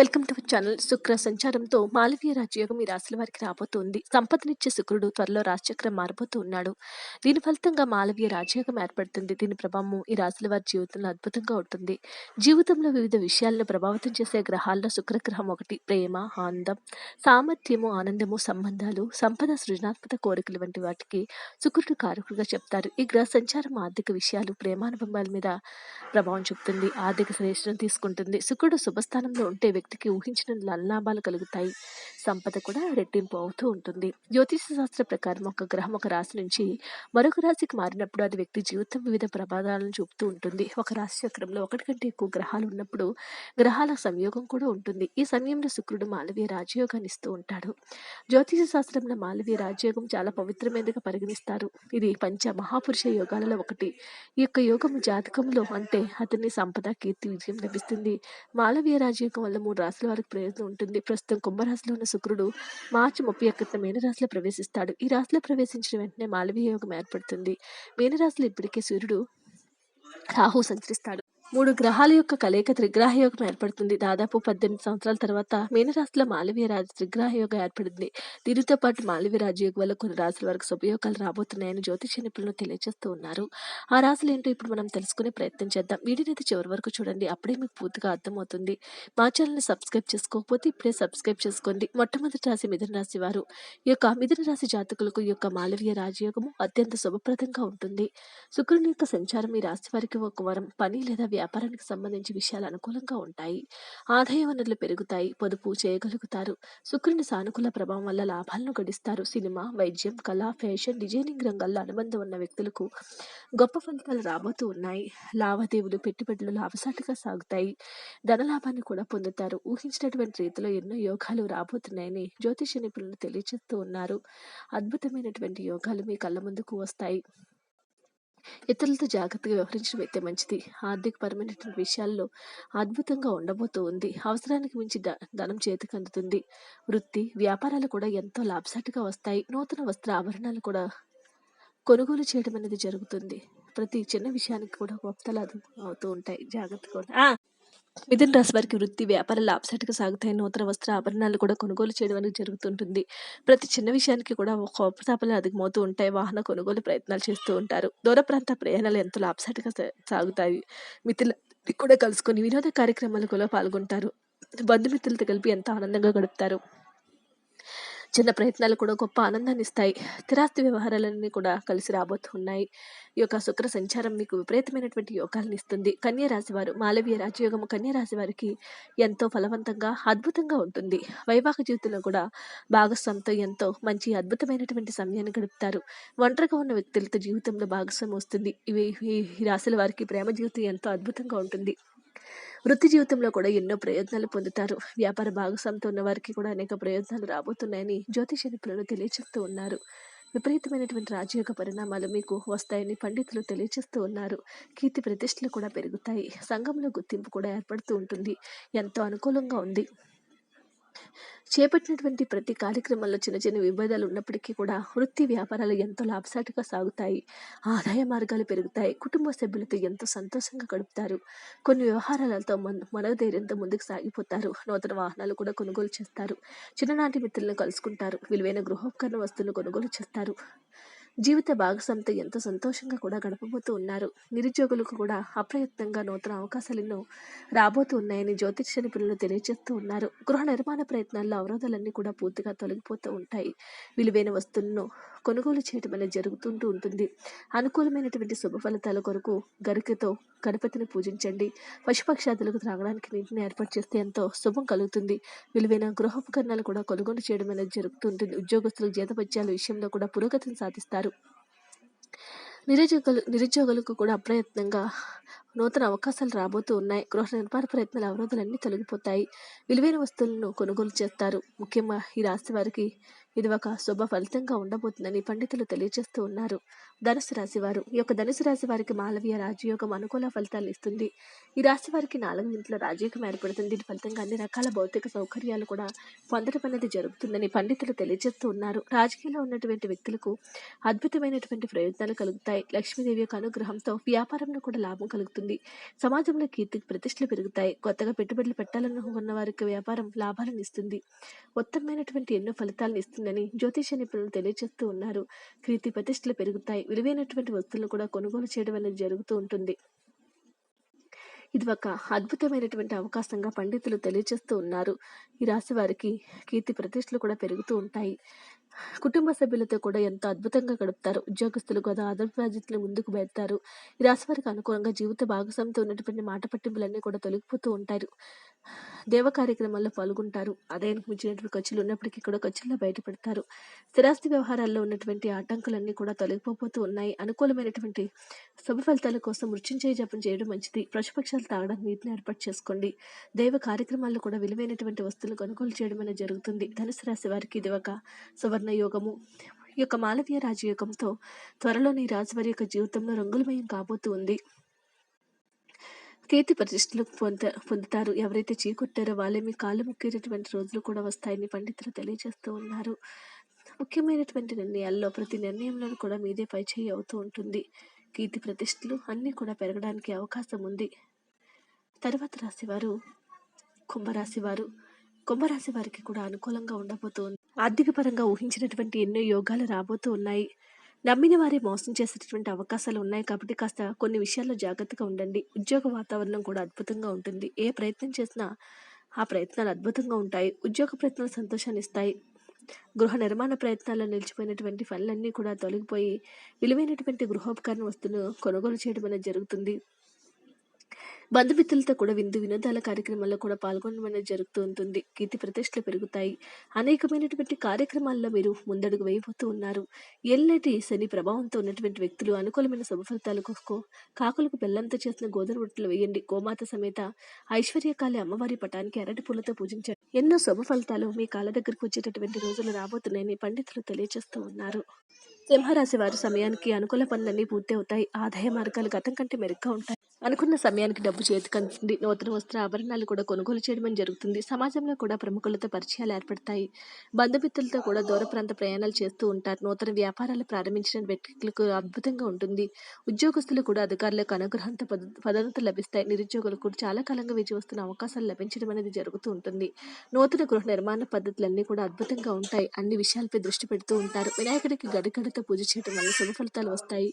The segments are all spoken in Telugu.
వెల్కమ్ టు ఛానల్ శుక్ర సంచారంతో మాలవీయ రాజయోగం ఈ రాశుల వారికి రాబోతోంది. సంపదనిచ్చే శుక్రుడు త్వరలో రాజచక్రం మారబోతూ ఉన్నాడు. దీని ఫలితంగా మాలవీయ రాజయోగం ఏర్పడుతుంది. దీని ప్రభావం ఈ రాశుల వారి జీవితంలో అద్భుతంగా ఉంటుంది. జీవితంలో వివిధ విషయాలను ప్రభావితం చేసే గ్రహాల్లో శుక్రగ్రహం ఒకటి. ప్రేమ ఆనందం సామర్థ్యము ఆనందము సంబంధాలు సంపద సృజనాత్మక కోరికలు వంటి వాటికి శుక్రుడు కారకుడుగా చెప్తారు. ఈ గ్రహ సంచారం ఆర్థిక విషయాలు ప్రేమానుభవాల మీద ప్రభావం చూపుతుంది. ఆర్థిక శ్రేష్టం తీసుకుంటుంది. శుక్రుడు శుభస్థానంలో ఉంటే వ్యక్తికి ఊహించిన లాభాలు కలుగుతాయి. సంపద కూడా రెట్టింపు అవుతూ ఉంటుంది. జ్యోతిష శాస్త్ర ప్రకారం ఒక గ్రహం ఒక రాశి నుంచి మరొక రాశికి మారినప్పుడు అది వ్యక్తి జీవితం వివిధ ప్రమాదాలను చూపుతూ ఉంటుంది. ఒక రాశి చక్రంలో ఒకటి కంటే ఎక్కువ గ్రహాలు ఉన్నప్పుడు గ్రహాల సంయోగం కూడా ఉంటుంది. ఈ సమయంలో శుక్రుడు మాలవీయ రాజయోగాన్ని ఇస్తూ ఉంటాడు. జ్యోతిష శాస్త్రంలో మాలవీయ రాజయోగం చాలా పవిత్రమైనదిగా పరిగణిస్తారు. ఇది పంచ మహాపురుష యోగాలలో ఒకటి. ఈ యొక్క యోగం జాతకంలో అంటే అతన్ని సంపద కీర్తి విజయం లభిస్తుంది. మాలవీయ రాజయోగం వల్ల మూడు రాశుల వారికి ప్రయోజనం ఉంటుంది. ప్రస్తుతం కుంభరాశిలో ఉన్న శుక్రుడు మార్చి ముప్పై ఒకటిన మీనరాశిలో ప్రవేశిస్తాడు. ఈ రాశిలో ప్రవేశించిన వెంటనే మాలవీయ యోగం ఏర్పడుతుంది మీనరాశిలో ఇప్పటికే సూర్యుడు రాహు సంచరిస్తాడు. మూడు గ్రహాల యొక్క కలయిక త్రిగ్రహ యోగం ఏర్పడుతుంది. దాదాపు పద్దెనిమిది సంవత్సరాల తర్వాత మీనరాశిలో మాలవీయ రాజు త్రిగ్రహ యోగం ఏర్పడింది. దీనితో పాటు మాలవీయ రాజయోగం వల్ల కొన్ని రాశుల వరకు శుభయోగాలు రాబోతున్నాయని జ్యోతిష నిపుణులు తెలియజేస్తూ ఉన్నారు. ఆ రాశులు ఏంటో ఇప్పుడు మనం తెలుసుకునే ప్రయత్నం చేద్దాం. వీడియోని అయితే చివరి వరకు చూడండి. అప్పుడే మీకు పూర్తిగా అర్థమవుతుంది. మా ఛానల్ని సబ్స్క్రైబ్ చేసుకోకపోతే ఇప్పుడే సబ్స్క్రైబ్ చేసుకోండి. మొట్టమొదటి రాశి మిథున రాశి వారు. ఈ యొక్క మిథున రాశి జాతకులకు ఈ యొక్క మాలవీయ రాజయోగము అత్యంత శుభప్రదంగా ఉంటుంది. శుక్రుని యొక్క సంచారం ఈ రాశి వారికి ఒక వరం పని లేదా వ్యాపారానికి సంబంధించి విషయాలు అనుకూలంగా ఉంటాయి. ఆదాయ వనరులు పెరుగుతాయి పొదుపు చేయగలుగుతారు. శుక్రుని సానుకూల ప్రభావం వల్ల లాభాలను గడిస్తారు. సినిమా వైద్యం కళ ఫ్యాషన్ డిజైనింగ్ రంగాల్లో అనుబంధం ఉన్న వ్యక్తులకు గొప్ప ఫలితాలు రాబోతూ ఉన్నాయి. లావాదేవీలు పెట్టుబడులు లాభసాటిగా సాగుతాయి. ధనలాభాన్ని కూడా పొందుతారు. ఊహించినటువంటి రీతిలో ఎన్నో యోగాలు రాబోతున్నాయని జ్యోతిష నిపుణులు తెలియజేస్తూ ఉన్నారు. అద్భుతమైనటువంటి యోగాలు మీ కళ్ళ ముందుకు వస్తాయి. ఇతరులతో జాగ్రత్తగా వ్యవహరించడం అయితే మంచిది. ఆర్థికపరమైనటువంటి విషయాల్లో అద్భుతంగా ఉండబోతూ ఉంది. అవసరానికి మించి ద ధనం చేతికి అందుతుంది. వృత్తి వ్యాపారాలు కూడా ఎంతో లాభసాటిగా వస్తాయి. నూతన వస్త్ర ఆభరణాలు కూడా కొనుగోలు చేయడం అనేది జరుగుతుంది. ప్రతి చిన్న విషయానికి కూడా గొప్పతలు అవుతూ ఉంటాయి. జాగ్రత్తగా ఉండ- ఆ! మిథున రాశి వారికి వృత్తి వ్యాపారాలు లాభసాటిగా సాగుతాయి. నూతన వస్త్ర ఆభరణాలు కూడా కొనుగోలు చేయడం అనేది జరుగుతుంటుంది. ప్రతి చిన్న విషయానికి కూడా కోపతాపాలు అధికమవుతూ ఉంటాయి. వాహన కొనుగోలు ప్రయత్నాలు చేస్తూ ఉంటారు. దూర ప్రాంత ప్రయాణాలు ఎంతో లాభసాటిగా సాగుతాయి. మిథుల కూడా కలుసుకొని వినోద కార్యక్రమాలు కూడా పాల్గొంటారు. బంధుమిత్రులతో కలిపి ఎంతో ఆనందంగా గడుపుతారు. చిన్న ప్రయత్నాలు కూడా గొప్ప ఆనందాన్ని ఇస్తాయి. స్థిరాస్తి వ్యవహారాలన్నీ కూడా కలిసి రాబోతున్నాయి. ఈ యొక్క శుక్ర సంచారం మీకు విపరీతమైనటువంటి యోగాలను ఇస్తుంది. కన్యా రాశి వారు మాలవీయ రాజయోగము కన్యా రాశి వారికి ఎంతో ఫలవంతంగా అద్భుతంగా ఉంటుంది. వైవాహిక జీవితంలో కూడా భాగస్వామితో ఎంతో మంచి అద్భుతమైనటువంటి సమయాన్ని గడుపుతారు. ఒంటరిగా ఉన్న వ్యక్తులతో జీవితంలో భాగస్వామి వస్తుంది. ఇవి ఈ ఈ రాశుల వారికి ప్రేమ జీవితం ఎంతో అద్భుతంగా ఉంటుంది. వృత్తి జీవితంలో కూడా ఎన్నో ప్రయోజనాలు పొందుతారు. వ్యాపార భాగస్వామితో ఉన్న వారికి కూడా అనేక ప్రయోజనాలు రాబోతున్నాయని జ్యోతిష నిపుణులు తెలియజేస్తూ ఉన్నారు. విపరీతమైనటువంటి రాజయోగ పరిణామాలు మీకు వస్తాయని పండితులు తెలియజేస్తూ ఉన్నారు. కీర్తి ప్రతిష్టలు కూడా పెరుగుతాయి. సంఘంలో గుర్తింపు కూడా ఏర్పడుతూ ఉంటుంది. ఎంతో అనుకూలంగా ఉంది. చేపట్టినటువంటి ప్రతి కార్యక్రమంలో చిన్న చిన్న విభేదాలు ఉన్నప్పటికీ కూడా వృత్తి వ్యాపారాలు ఎంతో లాభసాటిగా సాగుతాయి. ఆదాయ మార్గాలు పెరుగుతాయి. కుటుంబ సభ్యులతో ఎంతో సంతోషంగా గడుపుతారు. కొన్ని వ్యవహారాలతో మన మనోధైర్యంతో ముందుకు సాగిపోతారు. నూతన వాహనాలు కూడా కొనుగోలు చేస్తారు. చిన్ననాటి మిత్రులను కలుసుకుంటారు. విలువైన గృహోపకరణ వస్తువులు కొనుగోలు చేస్తారు. జీవిత భాగస్వామితో ఎంతో సంతోషంగా కూడా గడపబోతూ ఉన్నారు. నిరుద్యోగులకు కూడా అప్రయత్నంగా నూతన అవకాశాలు ఎన్నో రాబోతూ ఉన్నాయని జ్యోతిష నిపుణులు తెలియజేస్తూ ఉన్నారు. గృహ నిర్మాణ ప్రయత్నాల్లో అవరోధాలన్నీ కూడా పూర్తిగా తొలగిపోతూ ఉంటాయి. విలువైన వస్తువులను కొనుగోలు చేయడం అనేది జరుగుతుంటూ ఉంటుంది. అనుకూలమైనటువంటి శుభ ఫలితాల కొరకు గరికతో గణపతిని పూజించండి. పశుపక్షాదులకు త్రాగడానికి నీటిని ఏర్పాటు చేస్తే ఎంతో శుభం కలుగుతుంది. విలువైన గృహోపకరణాలు కూడా కొనుగోలు చేయడం అనేది జరుగుతుంటుంది ఉద్యోగస్తులు జీతపత్యాల విషయంలో కూడా పురోగతిని సాధిస్తారు. నిరుద్యోగులు నిరుద్యోగులకు కూడా అప్రయత్నంగా నూతన అవకాశాలు రాబోతూ ఉన్నాయి. గృహ నిర్మాణ ప్రయత్నాల అవరోధాలన్నీ తొలగిపోతాయి. విలువైన వస్తువులను కొనుగోలు చేస్తారు. ముఖ్యంగా ఈ రాశి వారికి ఇది ఒక శుభ ఫలితంగా ఉండబోతుందని పండితులు తెలియజేస్తూ ఉన్నారు. ధనుసు రాశి వారు ఈ యొక్క ధనుసు రాశి వారికి మాలవీయ రాజయోగం అనుకూల ఫలితాలు ఇస్తుంది. ఈ రాశి వారికి నాలుగు ఇంట్లో రాజయోగం ఏర్పడుతుంది. దీని ఫలితంగా అన్ని రకాల భౌతిక సౌకర్యాలు కూడా పొందడం అనేది జరుగుతుందని పండితులు తెలియజేస్తూ ఉన్నారు. రాజకీయాల్లో ఉన్నటువంటి వ్యక్తులకు అద్భుతమైనటువంటి ప్రయోజనాలు కలుగుతాయి. లక్ష్మీదేవి యొక్క అనుగ్రహంతో వ్యాపారంలో కూడా లాభం కలుగుతుంది. సమాజంలో కీర్తి ప్రతిష్టలు పెరుగుతాయి. కొత్తగా పెట్టుబడులు పెట్టాలనుకున్న వారికి వ్యాపారం లాభాలను ఇస్తుంది. ఉత్తమమైనటువంటి ఎన్నో ఫలితాలను ఇస్తుందని జ్యోతిష నిపుణులు తెలియజేస్తూ ఉన్నారు. కీర్తి ప్రతిష్టలు పెరుగుతాయి. విలువైనటువంటి వస్తువులను కూడా కొనుగోలు చేయడం అనేది జరుగుతూ ఉంటుంది. ఇది ఒక అద్భుతమైనటువంటి అవకాశంగా పండితులు తెలియజేస్తూ ఉన్నారు. ఈ రాశి వారికి కీర్తి ప్రతిష్టలు కూడా పెరుగుతూ ఉంటాయి. కుటుంబ సభ్యులతో కూడా ఎంతో అద్భుతంగా గడుపుతారు. ఉద్యోగస్తులు కూడా అదనపు బాధ్యతలు ముందుకు పెడతారు ఈ రాశి వారికి అనుకూలంగా జీవిత భాగస్వామితో ఉన్నటువంటి మాట పట్టింపులన్నీ కూడా తొలగిపోతూ ఉంటారు. దేవ కార్యక్రమాల్లో పాల్గొంటారు. ఆదాయానికి మించినటువంటి ఖర్చులు ఉన్నప్పటికీ కూడా ఖర్చుల్లో బయటపడతారు. స్థిరాస్తి వ్యవహారాల్లో ఉన్నటువంటి ఆటంకులన్నీ కూడా తొలగిపోతూ ఉన్నాయి. అనుకూలమైనటువంటి శుభ ఫలితాల కోసం మృత్యుంజయ జపం చేయడం మంచిది. పశుపక్షాలు తాగడానికి నీటిని ఏర్పాటు చేసుకోండి. దైవ కార్యక్రమాల్లో కూడా విలువైనటువంటి వస్తువులు కొనుగోలు చేయడం అనేది జరుగుతుంది. ధనుసు రాశి వారికి ఇది ఒక సువర్ణ యోగము. ఈ యొక్క మాలవీయ రాజయోగంతో త్వరలోని రాజు వారి యొక్క జీవితంలో రంగులమయం కాబోతూ ఉంది. కీర్తి ప్రతిష్టలు పొంద పొందుతారు. ఎవరైతే చీకొట్టారో వాళ్ళే మీ కాళ్ళు ముక్కేటటువంటి రోజులు కూడా వస్తాయని పండితులు తెలియజేస్తూ ఉన్నారు. ముఖ్యమైనటువంటి నిర్ణయాల్లో ప్రతి నిర్ణయంలో కూడా మీదే పై చేయి అవుతూ ఉంటుంది. కీర్తి ప్రతిష్టలు అన్నీ కూడా పెరగడానికి అవకాశం ఉంది. తర్వాత రాశివారు కుంభరాశి వారు కుంభరాశి వారికి కూడా అనుకూలంగా ఉండబోతోంది. ఆర్థిక పరంగా ఊహించినటువంటి ఎన్నో యోగాలు రాబోతూ ఉన్నాయి. నమ్మిన వారి మోసం చేసేటటువంటి అవకాశాలు ఉన్నాయి కాబట్టి కాస్త కొన్ని విషయాల్లో జాగ్రత్తగా ఉండండి. ఉద్యోగ వాతావరణం కూడా అద్భుతంగా ఉంటుంది. ఏ ప్రయత్నం చేసినా ఆ ప్రయత్నాలు అద్భుతంగా ఉంటాయి. ఉద్యోగ ప్రయత్నాలు సంతోషాన్ని ఇస్తాయి. గృహ నిర్మాణ ప్రయత్నాల్లో నిలిచిపోయినటువంటి పనులన్నీ కూడా తొలగిపోయి విలువైనటువంటి గృహోపకరణ వస్తువులు కొనుగోలు చేయడం అనేది జరుగుతుంది. బంధుమిత్రులతో కూడా విందు వినోదాల కార్యక్రమాల్లో కూడా పాల్గొనడం అనేది జరుగుతూ ఉంటుంది. కీర్తి ప్రతిష్టలు పెరుగుతాయి. అనేకమైనటువంటి కార్యక్రమాల్లో మీరు ముందడుగు వేయబోతూ ఉన్నారు. ఎల్లటి శని ప్రభావంతో ఉన్నటువంటి వ్యక్తులు అనుకూలమైన శుభ ఫలితాల కోసం కాకులకు బెల్లంతో చేసిన గోధుమ రొట్టెలు వేయండి. గోమాత సమేత ఐశ్వర్యకాళి అమ్మవారి పటానికి అరటి పూలతో పూజించండి. ఎన్నో శుభ ఫలితాలు మీ కాళ్ళ దగ్గరకు వచ్చేటటువంటి రోజులు రాబోతున్నాయని పండితులు తెలియజేస్తూ ఉన్నారు. సింహరాశి వారి సమయానికి అనుకూల పనులన్నీ పూర్తి అవుతాయి. ఆదాయ మార్గాలు గతం కంటే మెరుగ్గా ఉంటాయి. అనుకున్న సమయానికి డబ్బు చేతికి అందుతుంది నూతన వస్త్ర ఆభరణాలు కూడా కొనుగోలు చేయడం అని జరుగుతుంది. సమాజంలో కూడా ప్రముఖులతో పరిచయాలు ఏర్పడతాయి. బంధుమిత్రులతో కూడా దూర ప్రాంత ప్రయాణాలు చేస్తూ ఉంటారు. నూతన వ్యాపారాలు ప్రారంభించిన వ్యక్తులకు అద్భుతంగా ఉంటుంది. ఉద్యోగస్తులు కూడా అధికారులకు అనుగ్రహంతో పద పదోన్నతులు లభిస్తాయి. నిరుద్యోగులకు కూడా చాలా కాలంగా వేచి వస్తున్న అవకాశాలు లభించడం అనేది జరుగుతూ ఉంటుంది. నూతన గృహ నిర్మాణ పద్ధతులన్నీ కూడా అద్భుతంగా ఉంటాయి. అన్ని విషయాలపై దృష్టి పెడుతూ ఉంటారు. వినాయకుడికి గడిగడితో పూజ చేయడం వల్ల శుభ ఫలితాలు వస్తాయి.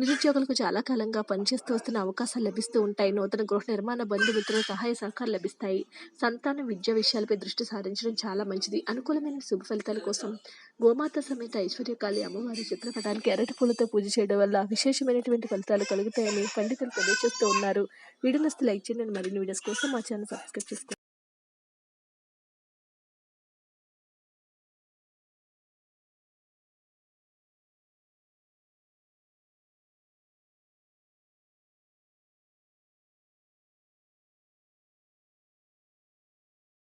నిరుద్యోగులకు చాలా కాలంగా పనిచేస్తూ వస్తున్న అవకాశాలు లభిస్తూ ఉంటాయి. నూతన గృహ నిర్మాణ బంధుమిత్రుల సహాయ సహకారాలు లభిస్తాయి. సంతాన విద్య విషయాలపై దృష్టి సారించడం చాలా మంచిది. అనుకూలమైన శుభ ఫలితాల కోసం గోమాత సమేత ఐశ్వర్యకాళి అమ్మవారి చిత్రపటానికి ఎర్రటి పూలతో పూజ చేయడం వల్ల విశేషమైనటువంటి ఫలితాలు కలుగుతాయని పండితులు తెలియజేస్తూ ఉన్నారు. వీడియో నస్తే లైక్ చేయండి. మరిన్ని వీడియోస్ కోసం మా ఛానల్ సబ్స్క్రైబ్ చేసుకోండి.